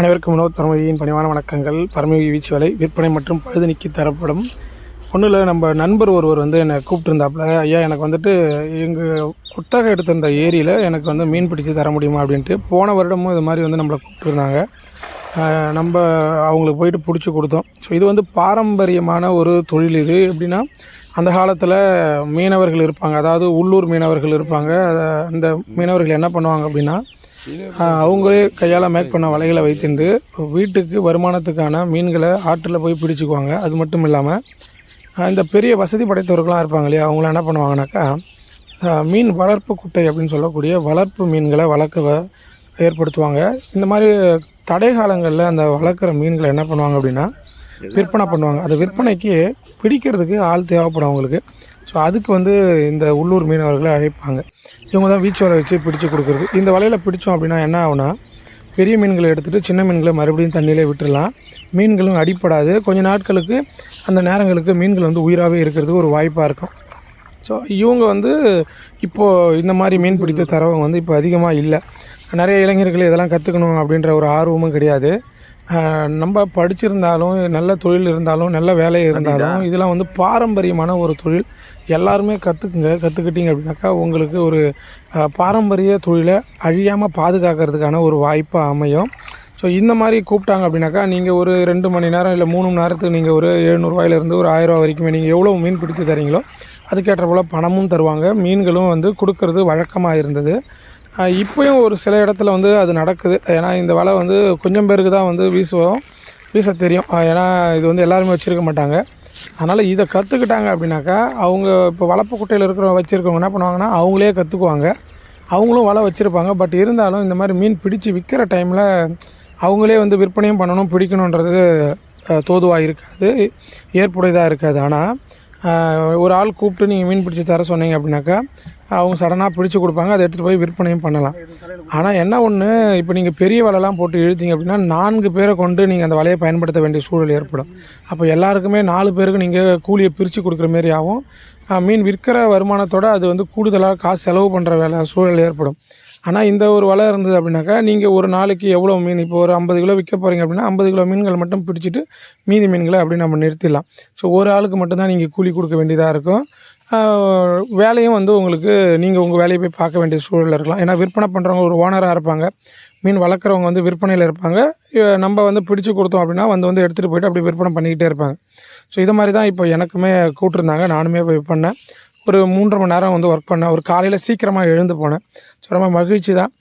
அனைவருக்கும் உணவு பரமதியின் பணிவான வணக்கங்கள். பரமயோகி வீச்சு வலை விற்பனை மற்றும் பழுதுநீக்கி தரப்படும். ஒன்றில் இல்லை நம்ம நண்பர் ஒருவர் வந்து என்னை கூப்பிட்டுருந்தாப்புல ஐயா எனக்கு வந்துட்டு எங்கள் குத்தகை எடுத்திருந்த ஏரியில் எனக்கு வந்து மீன் பிடிச்சி தர முடியுமா? அப்படின்ட்டு போன வருடமும் இது மாதிரி வந்து நம்மளை கூப்பிட்டுருந்தாங்க. நம்ம அவங்களுக்கு போயிட்டு பிடிச்சி கொடுத்தோம். ஸோ இது வந்து பாரம்பரியமான ஒரு தொழில் இது. எப்படின்னா அந்த காலத்தில் மீனவர்கள் இருப்பாங்க. அதாவது உள்ளூர் மீனவர்கள் இருப்பாங்க. அந்த மீனவர்கள் என்ன பண்ணுவாங்க அப்படின்னா அவங்களே கையால் மேக் பண்ண வலைகளை வைத்துண்டு வீட்டுக்கு வருமானத்துக்கான மீன்களை ஆற்றில் போய் பிடிச்சிக்குவாங்க. அது மட்டும் இல்லாமல் இந்த பெரிய வசதி படைத்தவர்களாம் இருப்பாங்க இல்லையா? அவங்களாம் என்ன பண்ணுவாங்கனாக்கா மீன் வளர்ப்பு குட்டை அப்படின்னு சொல்லக்கூடிய வளர்ப்பு மீன்களை வளர்க்க ஏற்படுத்துவாங்க. இந்த மாதிரி தடை காலங்களில் அந்த வளர்க்குற மீன்களை என்ன பண்ணுவாங்க அப்படின்னா விற்பனை பண்ணுவாங்க. அந்த விற்பனைக்கு பிடிக்கிறதுக்கு ஆள் தேவைப்படும் அவங்களுக்கு. ஸோ அதுக்கு வந்து இந்த உள்ளூர் மீனவர்களை அழைப்பாங்க. இவங்க தான் வீச்சு வலை வச்சு பிடிச்சு கொடுக்குறது. இந்த வலையில் பிடிச்சோம் அப்படின்னா என்ன ஆகுனா பெரிய மீன்களை எடுத்துகிட்டு சின்ன மீன்களை மறுபடியும் தண்ணியிலே விட்டுறலாம். மீன்களும் அடிப்படாது கொஞ்ச நாட்களுக்கு அந்த நேரங்களுக்கு மீன்கள் வந்து உயிராகவே இருக்கிறதுக்கு ஒரு வாய்ப்பாக இருக்கும். ஸோ இவங்க வந்து இப்போது இந்த மாதிரி மீன் பிடித்த தரவங்க வந்து இப்போ அதிகமாக இல்லை. நிறைய இளைஞர்கள் இதெல்லாம் கற்றுக்கணும் அப்படின்ற ஒரு ஆர்வமும் கிடையாது. நம்ம படிச்சிருந்தாலும் நல்ல தொழில் இருந்தாலும் நல்ல வேலை இருந்தாலும் இதெல்லாம் வந்து பாரம்பரியமான ஒரு தொழில். எல்லாருமே கற்றுக்குங்க கற்றுக்கிட்டீங்க அப்படின்னாக்கா உங்களுக்கு ஒரு பாரம்பரிய தொழிலை அழியாமல் பாதுகாக்கிறதுக்கான ஒரு வாய்ப்பாக அமையும். ஸோ இந்த மாதிரி கூப்பிட்டாங்க அப்படின்னாக்கா நீங்கள் ஒரு ரெண்டு மணி நேரம் இல்லை மூணு மணி நேரத்துக்கு நீங்கள் ஒரு எழுநூறுவாயிலேருந்து ஒரு ஆயிரரூவா வரைக்குமே நீங்கள் எவ்வளோ மீன் பிடிச்சு தரீங்களோ அதுக்கேற்ற போல் பணமும் தருவாங்க. மீன்களும் வந்து கொடுக்கறது வழக்கமாக இருந்தது. இப்போயும் ஒரு சில இடத்துல வந்து அது நடக்குது. ஏன்னா இந்த வலை வந்து கொஞ்சம் பேருக்கு தான் வந்து வீசுவோம். வீச தெரியும். ஏன்னா இது வந்து எல்லாருமே வச்சுருக்க மாட்டாங்க. அதனால் இதை கற்றுக்கிட்டாங்க அப்படின்னாக்கா அவங்க இப்போ வளர்ப்பு குட்டையில் இருக்கிற வச்சுருக்கவங்க என்ன பண்ணுவாங்கன்னா அவங்களே கற்றுக்குவாங்க அவங்களும் வலை வச்சுருப்பாங்க. பட் இருந்தாலும் இந்த மாதிரி மீன் பிடிச்சி விற்கிற டைமில் அவங்களே வந்து விற்பனையும் பண்ணணும் பிடிக்கணுன்றது தோதுவாக இருக்காது. ஏற்புடையதாக இருக்காது. ஆனால் ஒரு ஆள் கூப்பிட்டு நீங்கள் மீன் பிடிச்சி தர சொன்னீங்க அப்படின்னாக்கா அவங்க சடனாக பிடிச்சி கொடுப்பாங்க. அதை எடுத்துகிட்டு போய் விற்பனையும் பண்ணலாம். ஆனால் என்ன ஒன்று இப்போ நீங்கள் பெரிய வலைலாம் போட்டு இழுத்தீங்க அப்படின்னா நான்கு பேரை கொண்டு நீங்கள் அந்த வலையை பயன்படுத்த வேண்டிய சூழல் ஏற்படும். அப்போ எல்லாருக்குமே நாலு பேருக்கு நீங்கள் கூலியை பிரித்து கொடுக்குற மாரி ஆகும். மீன் விற்கிற வருமானத்தோடு அது வந்து கூடுதலாக காசு செலவு பண்ணுற வேலை சூழல் ஏற்படும். ஆனால் இந்த ஒரு வலை இருந்தது அப்படின்னாக்கா நீங்கள் ஒரு நாளைக்கு எவ்வளோ மீன் இப்போ ஒரு ஐம்பது கிலோ விற்க போகிறீங்க அப்படின்னா ஐம்பது கிலோ மீன்கள் மட்டும் பிடிச்சிட்டு மீதி மீன்களை அப்படி நம்ம நிறுத்திடலாம். ஸோ ஒரு ஆளுக்கு மட்டும்தான் நீங்கள் கூலி கொடுக்க வேண்டியதாக இருக்கும். வேலையும் வந்து உங்களுக்கு நீங்கள் உங்கள் வேலையை போய் பார்க்க வேண்டிய சூழலில் இருக்கலாம். ஏன்னா விற்பனை பண்ணுறவங்க ஒரு ஓனராக இருப்பாங்க. மீன் வளர்க்குறவங்க வந்து விற்பனையில் இருப்பாங்க. நம்ம வந்து பிடிச்சி கொடுத்தோம் அப்படின்னா வந்து வந்து எடுத்துகிட்டு போயிட்டு அப்படி விற்பனை பண்ணிக்கிட்டே இருப்பாங்க. ஸோ இது மாதிரி தான் இப்போ எனக்குமே கூப்பிட்ருந்தாங்க நானுமே போய் பண்ணேன். ஒரு மூன்றரை மணி நேரம் வந்து ஒர்க் பண்ணேன். ஒரு காலையில் சீக்கிரமாக எழுந்து போனேன். ஸோ ரொம்ப மகிழ்ச்சி தான்.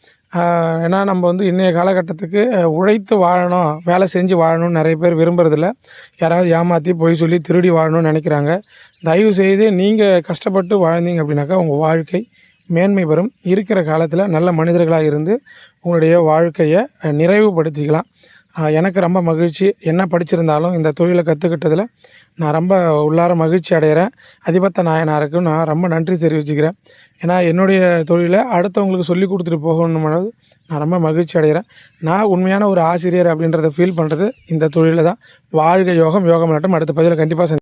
ஏன்னா நம்ம வந்து இன்றைய காலகட்டத்துக்கு உழைத்து வாழணும் வேலை செஞ்சு வாழணும்னு நிறைய பேர் விரும்புறதில்ல. யாராவது ஏமாற்றி பொய் சொல்லி திருடி வாழணும்னு நினைக்கிறாங்க. தயவு செய்து நீங்கள் கஷ்டப்பட்டு வாழ்ந்தீங்க அப்படின்னாக்கா உங்கள் வாழ்க்கை மேன்மை பெறும். இருக்கிற காலத்தில் நல்ல மனிதர்களாக இருந்து உங்களுடைய வாழ்க்கையை நிறைவுபடுத்திக்கலாம். எனக்கு ரொம்ப மகிழ்ச்சி. என்ன படிச்சிருந்தாலும் இந்த தொழிலை கற்றுக்கிட்டதில் நான் ரொம்ப உள்ளார மகிழ்ச்சி அடைகிறேன் அதிபத்த நாயனாருக்கு நான் ரொம்ப நன்றி தெரிவிச்சுக்கிறேன். ஏன்னா என்னுடைய தொழிலை அடுத்தவங்களுக்கு சொல்லி கொடுத்துட்டு போகணும்னு நான் ரொம்ப மகிழ்ச்சி அடைகிறேன் நான் உண்மையான ஒரு ஆசிரியர் அப்படின்றத ஃபீல் பண்ணுறது இந்த தொழிலில் தான். வாழ்க யோகம் யோகம் நட்டம் அடுத்த பதிவில் கண்டிப்பாக